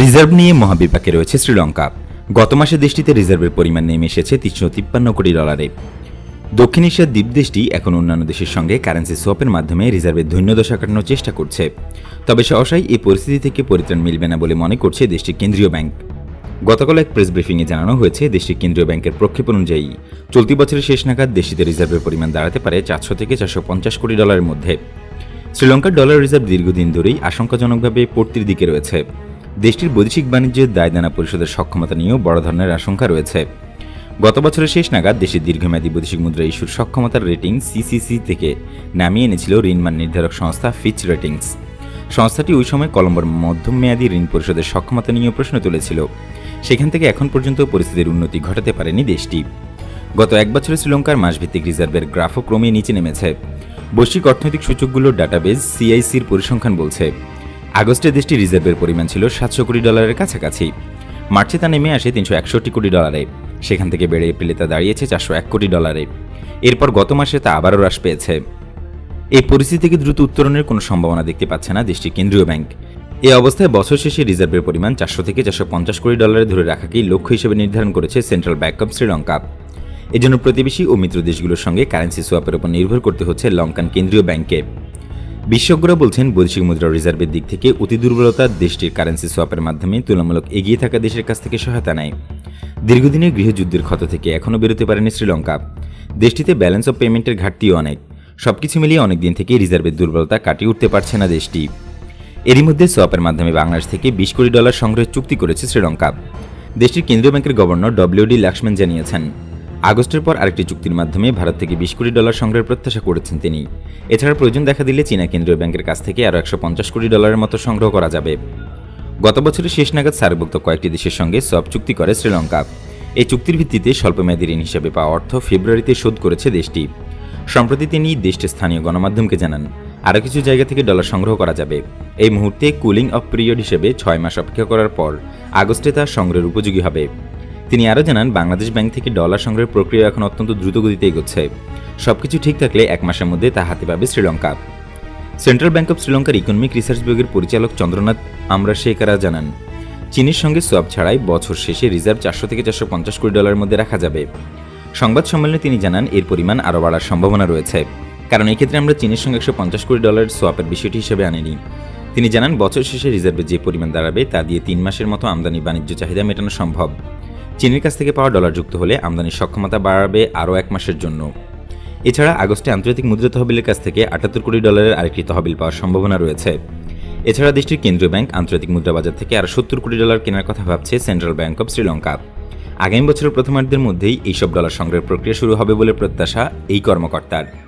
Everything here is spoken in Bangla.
রিজার্ভ নিয়ে মহাবিপাকে রয়েছে শ্রীলঙ্কা। গত মাসে দেশটিতে রিজার্ভের পরিমাণ নেমে এসেছে তিনশো তিপ্পান্ন কোটি ডলারে। দক্ষিণ এশিয়ার দ্বীপ দেশটি এখন অন্যান্য দেশের সঙ্গে কারেন্সি সোয়াপের মাধ্যমে রিজার্ভের ধৈন্যদশা কাটানোর চেষ্টা করছে। তবে সহসাই এই পরিস্থিতি থেকে পরিত্রাণ মিলবে না বলে মনে করছে দেশটির কেন্দ্রীয় ব্যাংক। গতকাল এক প্রেস ব্রিফিংয়ে জানানো হয়েছে, দেশটির কেন্দ্রীয় ব্যাংকের প্রক্ষেপণ অনুযায়ী চলতি বছরের শেষ নাগাদ দেশটিতে রিজার্ভের পরিমাণ দাঁড়াতে পারে চারশো থেকে চারশো পঞ্চাশ কোটি ডলারের মধ্যে। শ্রীলঙ্কার ডলার রিজার্ভ দীর্ঘদিন ধরেই আশঙ্কাজনকভাবে পড়তির দিকে রয়েছে। দেশটির বৈদেশিক বাণিজ্যের দায়দানা পরিশোধের সক্ষমতা নিয়েও বড় ধরনের আশঙ্কা রয়েছে। গত বছরের শেষ নাগাদ দেশের দীর্ঘমেয়াদী বৈদেশিক মুদ্রা ইস্যুর সক্ষমতার রেটিং সিসিসি থেকে নামিয়ে এনেছিল ঋণমান নির্ধারক সংস্থা ফিচ রেটিংস সংস্থাটি ওই সময় কলম্বোর মধ্যমেয়াদী ঋণ পরিশোধের সক্ষমতা নিয়েও প্রশ্ন তুলেছিল। সেখান থেকে এখন পর্যন্ত পরিস্থিতির উন্নতি ঘটাতে পারেনি দেশটি। গত এক বছরে শ্রীলঙ্কার মাসভিত্তিক রিজার্ভের গ্রাফও ক্রমে নিচে নেমেছে। বৈশ্বিক অর্থনৈতিক সূচকগুলোর ডাটাবেজ সিআইসির পরিসংখ্যান বলছে আগস্টে দেশটির রিজার্ভের পরিমাণ ছিল সাতশো কোটি ডলারের কাছাকাছি। মার্চে তা নেমে আসে তিনশো একষট্টি কোটি ডলারে। সেখান থেকে বেড়ে এপ্রিলে তা দাঁড়িয়েছে চারশো এক কোটি ডলারে। এরপর গত মাসে তা আবারও হ্রাস পেয়েছে। এই পরিস্থিতি থেকে দ্রুত উত্তরণের কোনো সম্ভাবনা দেখতে পাচ্ছে না দেশটির কেন্দ্রীয় ব্যাংক। এই অবস্থায় বছর শেষে রিজার্ভের পরিমাণ চারশো থেকে চারশো পঞ্চাশ কোটি ডলারে ধরে রাখাকেই লক্ষ্য হিসেবে নির্ধারণ করেছে সেন্ট্রাল ব্যাংক অব শ্রীলঙ্কা। এজন্য প্রতিবেশী ও মিত্র দেশগুলোর সঙ্গে কারেন্সি সোয়াপের উপর নির্ভর করতে হচ্ছে লঙ্কান কেন্দ্রীয় ব্যাংকে। বিশেষজ্ঞরা বলছেন বৈদেশিক মুদ্রা রিজার্ভের দিক থেকে অতি দুর্বলতা দেশটির কারেন্সি সোয়াপের মাধ্যমে তুলনামূলক এগিয়ে থাকা দেশের কাছ থেকে সহায়তা নেয়। দীর্ঘদিনের গৃহযুদ্ধের ক্ষত থেকে এখনও বেরোতে পারেনি শ্রীলঙ্কা। দেশটিতে ব্যালেন্স অফ পেমেন্টের ঘাটতিও অনেক। সবকিছু মিলিয়ে অনেক দিন থেকে রিজার্ভের দুর্বলতা কাটিয়ে উঠতে পারছে না দেশটি। এরই মধ্যে সোয়াপের মাধ্যমে বাংলাদেশ থেকে বিশ কোটি ডলার সংগ্রহের চুক্তি করেছে শ্রীলঙ্কা। দেশটির কেন্দ্রীয় ব্যাংকের গভর্নর ডব্লিউডি লাক্সম্যান জানিয়েছেন। আগস্টের পর আরেকটি চুক্তির মাধ্যমে ভারত থেকে বিশ কোটি ডলার সংগ্রহের প্রত্যাশা করেছেন তিনি। এছাড়া প্রয়োজন দেখা দিলে চীনা কেন্দ্রীয় ব্যাংকের কাছ থেকে আরও একশো পঞ্চাশ কোটি ডলারের মতো সংগ্রহ করা যাবে। গত বছরের শেষ নাগাদ সার্কভুক্ত কয়েকটি দেশের সঙ্গে সব চুক্তি করে শ্রীলঙ্কা। এই চুক্তির ভিত্তিতে স্বল্পমেয়াদী ঋণ হিসেবে পাওয়া অর্থ ফেব্রুয়ারিতে শোধ করেছে দেশটি। সম্প্রতি তিনি দেশটির স্থানীয় গণমাধ্যমকে জানান, আরও কিছু জায়গা থেকে ডলার সংগ্রহ করা যাবে। এই মুহূর্তে কুলিং অফ পিরিয়ড হিসেবে ছয় মাস অপেক্ষা করার পর আগস্টে তা সংগ্রহের উপযোগী হবে। তিনি আরও জানান, বাংলাদেশ ব্যাংক থেকে ডলার সংগ্রহের প্রক্রিয়া এখন অত্যন্ত দ্রুত গতিতে এগোচ্ছে। সবকিছু ঠিক থাকলে এক মাসের মধ্যে তা হাতে পাবে শ্রীলঙ্কা। সেন্ট্রাল ব্যাংক অফ শ্রীলঙ্কার ইকোনমিক রিসার্চ বিভাগের পরিচালক চন্দ্রনাথ আমরা শেখারা জানান, চীনের সঙ্গে সোয়াব ছাড়াই বছর শেষে রিজার্ভ চারশো থেকে চারশো পঞ্চাশ কোটি ডলারের মধ্যে রাখা যাবে। সংবাদ সম্মেলনে তিনি জানান, এর পরিমাণ আরও বাড়ার সম্ভাবনা রয়েছে। কারণ এই ক্ষেত্রে আমরা চীনের সঙ্গে একশো পঞ্চাশ কোটি ডলারের সোয়াপের বিষয়টি হিসেবে আনিনি। তিনি জানান, বছর শেষে রিজার্ভে যে পরিমাণ দাঁড়াবে তা দিয়ে তিন মাসের মতো আমদানি বাণিজ্য চাহিদা মেটানো সম্ভব। চীনের কাছ থেকে পাওয়া ডলার যুক্ত হলে আমদানির সক্ষমতা বাড়াবে আরও এক মাসের জন্য। এছাড়া আগস্টে আন্তর্জাতিক মুদ্রা তহবিলের কাছ থেকে আটাত্তর কোটি ডলারের আরেকটি তহবিল পাওয়ার সম্ভাবনা রয়েছে। এছাড়া দেশটির কেন্দ্রীয় ব্যাংক আন্তর্জাতিক মুদ্রা বাজার থেকে আরও সত্তর কোটি ডলার কেনার কথা ভাবছে সেন্ট্রাল ব্যাংক অব শ্রীলঙ্কা। আগামী বছরের প্রথমার্ধের মধ্যেই এইসব ডলার সংগ্রহের প্রক্রিয়া শুরু হবে বলে প্রত্যাশা এই কর্মকর্তার।